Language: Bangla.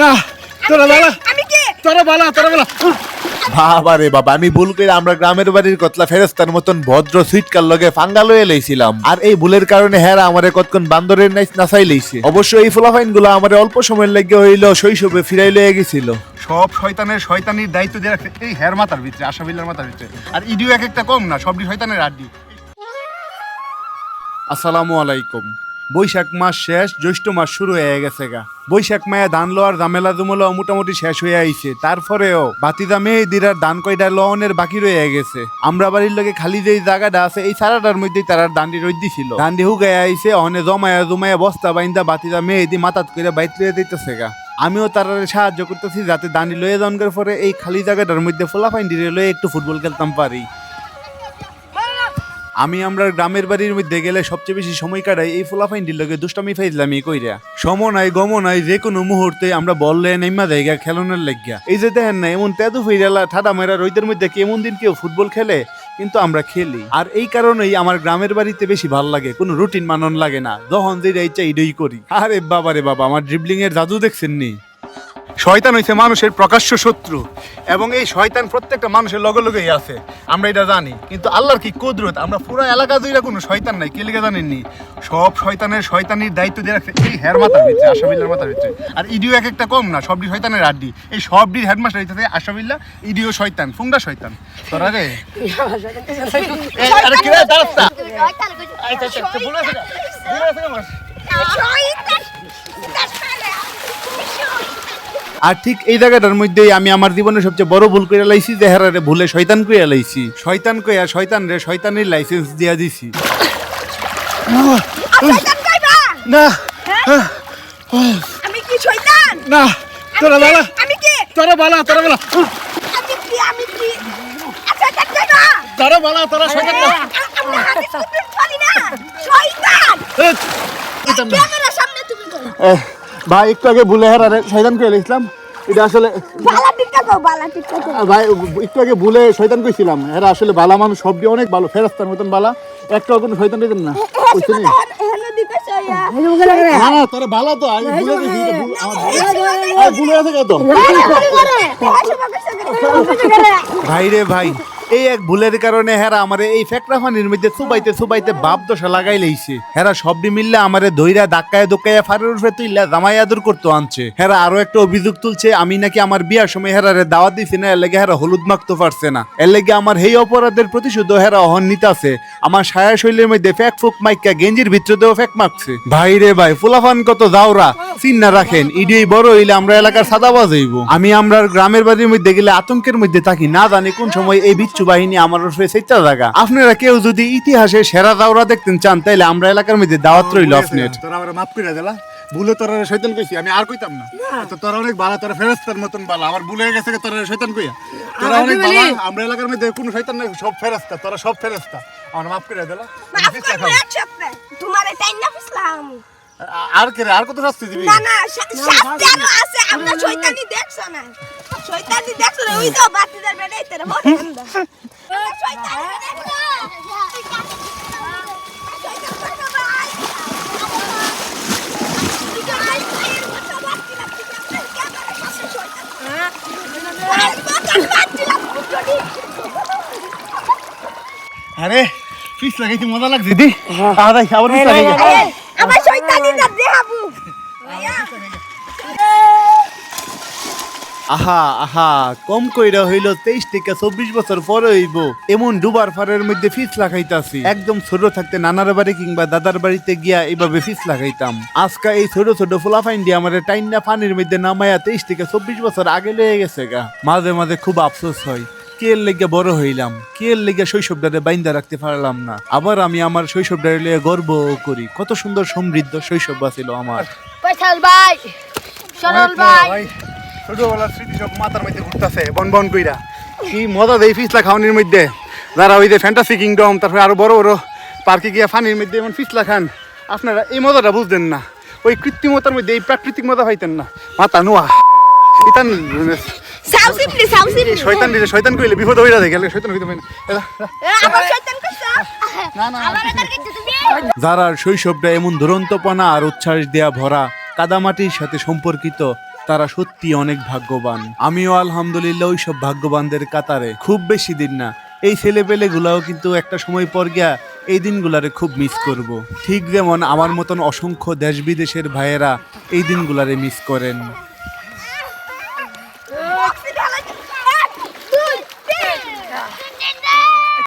না তোরা বালা। আমি কে? তোরা বালা তোরা বালা। বাবা রে বাবা আমি ভুল করে আমরা গ্রামের বাড়ির কতলা ফেরেস্তার মতন ভদ্র সুইটকার লগে ফাঙ্গা লয়ে লইছিলাম। আর এই ভুলের কারণে হেরা আমারে কতক্ষণ বান্দরের নাচাই লইছে। অবশ্য এই ফলাফাইনগুলো আমার অল্প সময়ের লেগে হইল শৈশবে ফিরাই লয়ে গেছিল। সব শয়তানের শয়তানির দায়িত্ব দিয়ে রাখছে এই হের মাথার ভিতরে আশাবিল্লার মাথার ভিতরে। আর ইডিও এক একটা কম না সবটি শয়তানের আড্ডি। আসসালামু আলাইকুম। বৈশাখ মাস শেষ, জ্যৈষ্ঠ মাস শুরু হয়ে গেছে গা। বৈশাখ মায়া ধান লোয়ার ঝামেলা জুমলা মোটামুটি শেষ হয়ে আইছে। তারপরেও বাতি দামে দিরার ধান কয়টা লওনের বাকি রয়ে গেছে। আমরা বাড়ির লগে খালি যেই জায়গাটা আছে, এই সারাটার মধ্যেই তারা দান্ডি রই দিছিল। দান্ডি হুগায় আইছে অনে জমায়া জমায়া বস্তা বাইন্দা বাতি দামে এদি মাথাত করে বাইত লইয়া দিতেছে গা। আমিও তারা সাহায্য করতেছি যাতে দান্ডি লয়ে যাওয়ার পরে এই খালি জায়গাটার মধ্যে ফোলাফাইন ডিরে লয়ে একটু ফুটবল খেলতাম পারি। আমি আমরা গ্রামের বাড়ির মধ্যে গেলে সবচেয়ে বেশি সময় কাটাই এই ফুলাফাইন্ডির লগে দুষ্টামি ফাইজলামি কইরা। সম নাই যে কোনো মুহূর্তে আমরা বললে নেমা জায়গা খেলনের লাগিয়া এই যে দেখেন না, এমন তেদু ফিরালা ঠাডা মেরা রইদের মধ্যে কেমন দিন কেউ ফুটবল খেলে, কিন্তু আমরা খেলি। আর এই কারণেই আমার গ্রামের বাড়িতে বেশি ভালো লাগে, কোনো রুটিন মানন লাগে না। যখন যেটা ইচ্ছা ইডই করি। আরে বাবা রে বাবা, আমার ড্রিবলিং এর জাদু দেখছেন নি? শয়তান হইছে মানুষের প্রকাশ্য শত্রু। এবং এই শয়তান প্রত্যেকটা মানুষের লগে লগেই আছে। আমরা এটা জানি। কিন্তু আল্লাহর কি কুদরত? আমরা পুরো এলাকা জুড়ে কোনো শয়তান নাই। কে লেগে জানেননি? সব শয়তানের শয়তানির দায়িত্ব দিয়ে রাখছে এই হের মাথার ভিতরে আশাবিল্লার মাথার ভিতরে। আর ইডিও এক একটা কম না, সবটি শয়তানের আড্ডি। এই সবটির হেডমাস্টার হইতেছে আশাবিল্লা ইডিও শয়তান ফুংডা শয়তান। তোরা রে। হয়েছে হয়েছে গা আমার। আর ঠিক এই জায়গাটার মধ্যেই আমি আমার জীবনে সবচেয়ে বড় ভুল করে লাইছি যে হেরারে ভুলে শয়তান কইয়া লাইছি। শয়তান কইয়া শয়তান রে শয়তানের লাইসেন্স দিয়া দিছি। না। আমি কি শয়তান? না। তোরা বালা। আমি কে? তোরা বালা তোরা বালা। আমি কি? আমি কি? আচ্ছা না তোরা বালা তোরা শয়তান না। না। শয়তান। সামনে তুমি করো ভাই একটু আগে ভুলে হেরারে শয়তান কইয়া লাইছিলাম এটা আসলে ভাই একটু আগে ভুলে শয়তান কইছিলাম এরা আসলে বালা মানুষ সব দিয়ে অনেক ভালো ফেরাস্তার মতন বালা একটা কোনো শয়তান দিতেন না বুঝছেন নি? না তোরা ভালো তো আমি ভুলে গেছি ভুল- হয়ে ভাই রে ভাই এই এক ভুলের কারণে হেরা আমারে এই ফেকরা ফানির মধ্যে চুবাইতে চুবাইতে বাপ দশা লাগাই লইছে। হেরা সবডি মিললে আমারে ধৈরা ধাক্কায় দোকায় ফারের উঠে তুইলা জামাই আদর করতো আনছে। হেরা আরও একটা অভিযোগ তুলছে, আমি নাকি আমার বিয়ার সময় হেরারে দাওয়াত দিছি না, এর লেগে হেরা হলুদ মাখতে পারছে না। এর লেগে আমার এই অপরাধের প্রতিশোধ হেরা অহন নিতাছে আমার সায়া শৈলের মধ্যে ফেক ফুক মাইকা গেঞ্জির ভিতরে দেও ফেক মাখছে। ভাই রে ভাই ফুলাফান কত যাওরা চিন্না রাখেন ইডিই বড় হইলে আমরা এলাকার সাদাবাজ হইব। আমি আমরার গ্রামের বাড়ির মধ্যে গেলে আতঙ্কের মধ্যে থাকি না জানি কোন সময় এই বিচ্ছু বাহিনী আমার উপরে সেটা জায়গা আপনারা কেউ যদি ইতিহাসে সেরা দাওরা দেখতেন চান তাইলে আমরা এলাকার মধ্যে দাওয়াত রইল আপনার তোরা আমরা মাফ করে দিলা ভুলে তোরা শয়তান কইছি আমি আর কইতাম না। তো তোরা অনেক ভালো তোরা ফেরেস্তার মতন ভালো আমার ভুলে গেছে তোরা শয়তান কইয়া? তোরা অনেক ভালো আমরা এলাকার মধ্যে কোনো শয়তান নাই সব ফেরেস্তা তোরা সব ফেরেস্তা আমার মাফ করে দিলা তোমার টাইম না ফিসলাম আর কে আর কত শাস্তি দিবি? না না শাস্তি আরও আছে আমরা শয়তানি দেখছ না? শয়তানি দেখছ না ওই তো বাতিদার বেড়াই তোর মনে আমরা শয়তানি শয়তান করব ভাই। আরে ফিস লাগাইতে মজা লাগছে দি। আদাই আবার ফিস লাগাই আমার শয়তানি না ভাইয়া। আহা আহা কম কইরা হইল তেইশ থেকে চব্বিশ বছর পরে হইব। এমন ডুবার ফারের মধ্যে ফিস লাগাইতাছি। একদম ছোট থাকতে নানার বাড়ি কিংবা দাদার বাড়িতে গিয়া এইভাবে ফিস লাগাইতাম। আজকা এই ছোট ছোট ফুলাফাইন দিয়ে আমার টাইন্না পানির মধ্যে নামায়া তেইশ থেকে চব্বিশ বছর আগে লয়ে গেছে গা। মাঝে মাঝে খুব আফসোস হয়। কে লেগে বড় হইলাম? কে লেগে শৈশবটারে বাইন্দা রাখতে পারলাম না? আবার আমি আমার শৈশবটারে লিয়ে গর্ব করি। কত সুন্দর সমৃদ্ধ শৈশব ছিল আমার। পয়সাল ভাই সরল ভাই। ছোটবেলার স্মৃতি সব মাথার মধ্যে ঘুরতেছে বন বন কইরা। কি মজা দেয় ফিসলা খাওয়ানির মধ্যে। যারা ওই যে ফ্যান্টাসি কিংডম তারপরে আরও বড় বড় পার্কে গিয়ে ফানির মধ্যে এমন ফিসলা খান আপনারা এই মজাটা বুঝতেন না। ওই কৃত্রিমতার মধ্যে এই প্রাকৃতিক মজা পাইতেন না। মাথা নোয়া। ইতান সাউসিপলি সাউসিপলি শয়তান দিলে শয়তান কইলে বিপদ হইরা যায় গেলে শয়তান হইতে না। এলা, এলা। আমার শয়তান কইছো আমার এটার যারার শৈশবটা এমন দুরন্তপনা আর উচ্ছ্বাস দেয়া ভরা কাদামাটির সাথে সম্পর্কিত তারা সত্যি অনেক ভাগ্যবান। আমিও আলহামদুলিল্লাহ ওই সব ভাগ্যবানদের কাতারে খুব বেশি দিন না। এই ছেলেপেলে গুলাও কিন্তু একটা সময় পর গিয়া এই দিনগুলারে খুব মিস করব। ঠিক যেমন আমার মতন অসংখ্য দেশ বিদেশের ভাইয়েরা এই দিনগুলারে মিস করেন।